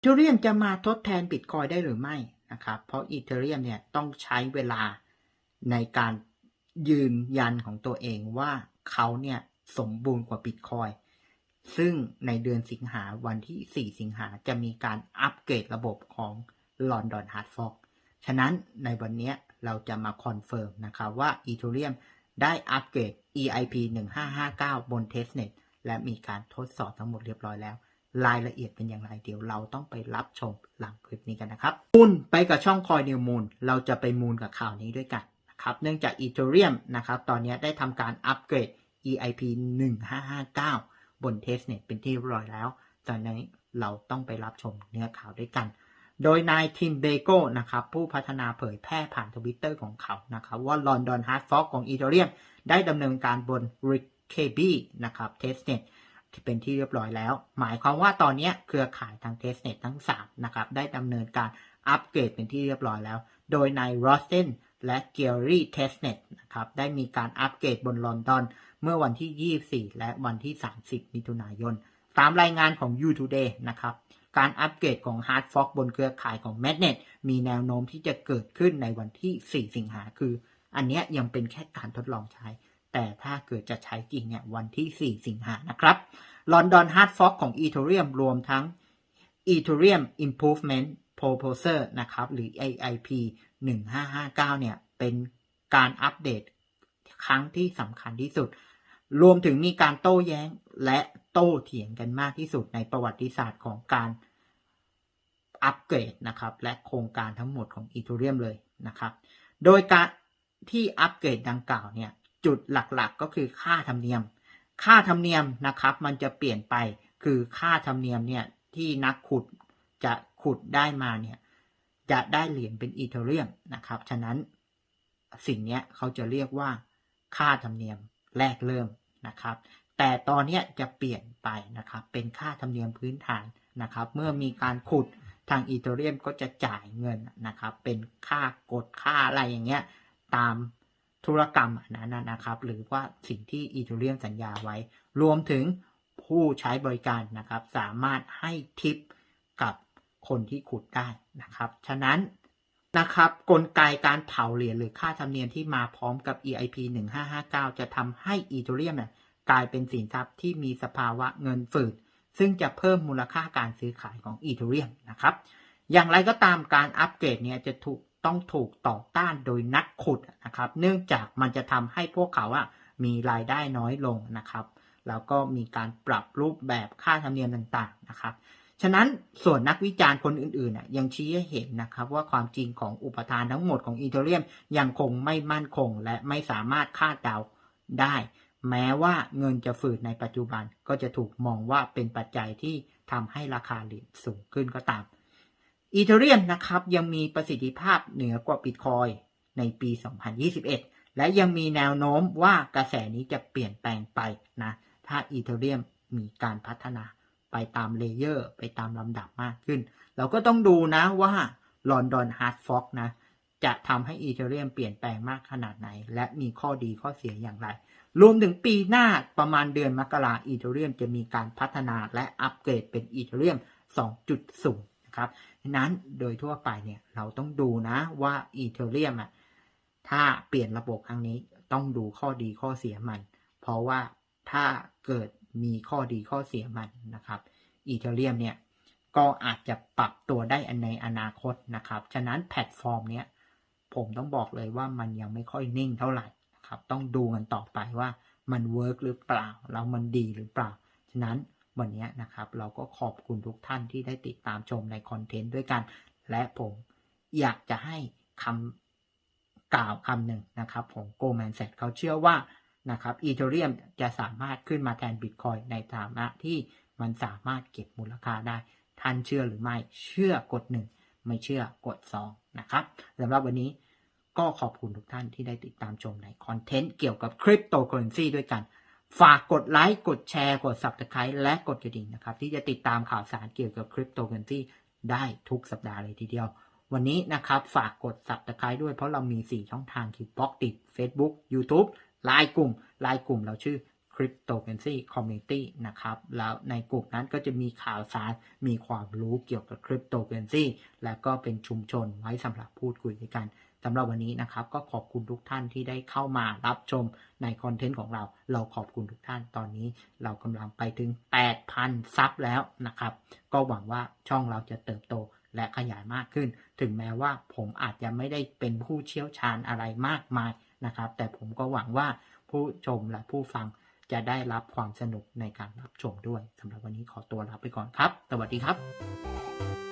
อีเทเรียมจะมาทดแทนบิตคอยได้หรือไม่นะครับ เพราะอีเทเรียมเนี่ยต้องใช้เวลาในการยืนยันของตัวเองว่าเขาเนี่ยสมบูรณ์กว่าบิตคอยซึ่งในเดือนสิงหาวันที่ 4 สิงหาจะมีการอัปเกรดระบบของลอนดอนฮาร์ดฟอกฉะนั้นในวันนี้เราจะมาคอนเฟิร์มนะครับว่าอีเทเรียมได้อัปเกรด EIP 1559 บน Testnet และมีการทดสอบทั้งหมดเรียบร้อยแล้ว รายละเอียดเป็นอย่างไรเดี๋ยวเราต้องไปรับชมหลังคลิปนี้กันนะครับมูลไปกับช่องคอยนิวมูลเราจะไปมูลกับข่าวนี้ด้วยกันนะครับเนื่องจากอีเทเรียมนะครับตอนนี้ได้ทำการอัปเกรด EIP 1559 บน Testnet เป็นที่ร้อยแล้ว ตอนนี้เราต้องไปรับชมเนื้อข่าวด้วยกัน โดยนายทิมเบโก้นะครับผู้พัฒนาเผยแพร่ผ่านทวิตเตอร์ของเขานะครับว่า London Hard Fork ของ Ethereum ได้ดำเนินการบน r i c k b นะครับ Testnet ที่เเป็นที่เรียบร้อยแล้ว หมายความว่าตอนนี้เครือข่ายทาง Testnet ทั้ง 3 นะครับ ได้ดำเนินการอัปเกรดเป็นที่เรียบร้อยแล้ว โดยใน r o s t e n และ g a r y Testnet นะครับ ได้มีการอัปเกรดบนลอนดอนเมื่อวันที่ 24 และวันที่ 30 มิถุนายน ตามรายงานของ You Today นะครับ การอัปเกรดของ Hard Fork บนเครือข่ายของ Magnet มีแนวโน้มที่จะเกิดขึ้นในวันที่ 4 สิงหาคือ อันนี้ยังเป็นแค่การทดลองใช้ แต่ถ้าเกิดจะใช้จริงเนี่ยวันที่ 4 สิงหานะครับ London Hard Fork ของ Ethereum รวมทั้ง Ethereum Improvement Proposal นะครับ หรือ AIP 1559 เนี่ย เป็นการอัปเดตครั้งที่สำคัญที่สุด รวมถึงมีการโต้แย้งและโต้เถียงกันมากที่สุดในประวัติศาสตร์ของการอัปเกรดนะครับ และโครงการทั้งหมดของ Ethereum เลยนะครับ โดยการที่อัปเกรดดังกล่าวเนี่ย จุดหลักๆ ก็คือค่าธรรมเนียม ค่าธรรมเนียมนะครับ มันจะเปลี่ยนไปคือค่าธรรมเนียมเนี่ยที่นักขุดจะขุดได้มาเนี่ยจะได้เหรียญเป็นอีเทเรียมนะครับ ฉะนั้นสิ่งนี้เขาจะเรียกว่าค่าธรรมเนียมแรกเริ่มนะครับ แต่ตอนนี้จะเปลี่ยนไปนะครับเป็นค่าธรรมเนียมพื้นฐานนะครับ เมื่อมีการขุดทางอีเทเรียมก็จะจ่ายเงินนะครับ เป็นค่ากดค่าอะไรอย่างเงี้ยตาม ธุรกรรมนั้นนะครับ หรือว่าสิ่งที่อีเทเรียมสัญญาไว้ รวมถึงผู้ใช้บริการนะครับ สามารถให้ทิปกับคนที่ขุดได้นะครับ ฉะนั้นนะครับกลไกการเผาเหรียญหรือค่าธรรมเนียมที่มาพร้อมกับ EIP 1559 จะทำให้อีเทเรียมเนี่ยกลายเป็นสินทรัพย์ที่มีสภาวะเงินฝืดซึ่งจะเพิ่มมูลค่าการซื้อขายของอีเทเรียมนะครับ อย่างไรก็ตามการอัปเกรดเนี่ยจะถูก ต้องถูกต่อต้านโดยนักขุดนะครับ เนื่องจากมันจะทำให้พวกเขาอะมีรายได้น้อยลงนะครับ แล้วก็มีการปรับรูปแบบค่าธรรมเนียมต่างๆนะครับ ฉะนั้นส่วนนักวิจารณ์คนอื่นๆยังชี้ให้เห็นนะครับว่าความจริงของอุปทานทั้งหมดของอีเทเรียมยังคงไม่มั่นคง และไม่สามารถคาดเดาได้ แม้ว่าเงินจะฝืดในปัจจุบันก็จะถูกมองว่าเป็นปัจจัยที่ทำให้ราคาเหรียญสูงขึ้นก็ตาม อีเทเรียมนะครับยังมีประสิทธิภาพเหนือกว่าบิตคอยในปี 2021 และยังมีแนวโน้มว่ากระแสนี้จะเปลี่ยนแปลงไปนะ ถ้าอีเทเรียมมีการพัฒนาไปตามเลเยอร์ ไปตามลำดับมากขึ้น เราก็ต้องดูนะว่า London Hard Fork นะ จะทำให้อีเทเรียมเปลี่ยนแปลงมากขนาดไหน และมีข้อดีข้อเสียอย่างไร รวมถึงปีหน้าประมาณเดือนมกราอีเทเรียมจะมีการพัฒนาและอัปเกรดเป็นอีเทเรียม 2.0 นะครับนั้นโดยทั่วไปเนี่ยเราต้องดูนะว่าอีเทเรียมอะถ้าเปลี่ยนระบบครั้งนี้ต้องดูข้อดีข้อเสียมัน เพราะว่าถ้าเกิดมีข้อดีข้อเสียมันนะครับอีเทเรียมเนี่ยก็อาจจะปรับตัวได้ในอนาคตนะครับ ฉะนั้นแพลตฟอร์มเนี้ยผมต้องบอกเลยว่ามันยังไม่ค่อยนิ่งเท่าไหร่นะครับ ต้องดูกันต่อไปว่ามันเวิร์กหรือเปล่า แล้วมันดีหรือเปล่า ฉะนั้น วันนี้นะครับ เราก็ขอบคุณทุกท่านที่ได้ติดตามชมในคอนเทนต์ด้วยกัน และผมอยากจะให้คำกล่าวคำหนึ่งนะครับของโกลแมนเซตเขาเชื่อว่านะครับอีเทเรียมจะสามารถขึ้นมาแทนบิตคอยในฐานะที่มันสามารถเก็บมูลค่าได้ ท่านเชื่อหรือไม่ เชื่อกดหนึ่งไม่เชื่อกดสองนะครับสำหรับวันนี้ก็ขอบคุณทุกท่านที่ได้ติดตามชมในคอนเทนต์เกี่ยวกับคริปโตเคอเรนซีด้วยกัน ฝากกดไลค์ กดแชร์ กด Subscribe และกดกระดิ่งนะครับ ที่จะติดตามข่าวสารเกี่ยวกับคริปโตเคอเรนซีได้ทุกสัปดาห์เลยทีเดียว วันนี้นะครับฝากกด Subscribe ด้วยเพราะเรามี 4 ช่องทางคือบล็อกติด Facebook YouTube ไลน์กลุ่มไลน์กลุ่มเราชื่อ Cryptocurrency Community นะครับ แล้วในกลุ่มนั้นก็จะมีข่าวสาร มีความรู้เกี่ยวกับ Cryptocurrency และก็เป็นชุมชนไว้สำหรับพูดคุยกัน สำหรับวันนี้นะครับ ก็ขอบคุณทุกท่านที่ได้เข้ามารับชมในคอนเทนต์ของเรา เราขอบคุณทุกท่านตอนนี้ เรากำลังไปถึง 8,000 ซับแล้วนะครับ ก็หวังว่าช่องเราจะเติบโตและขยายมากขึ้น ถึงแม้ว่าผมอาจจะไม่ได้เป็นผู้เชี่ยวชาญอะไรมากมายนะครับ แต่ผมก็หวังว่าผู้ชมและผู้ฟังจะได้รับความสนุกในการรับชมด้วยสำหรับวันนี้ขอตัวลาไปก่อนครับ สวัสดีครับ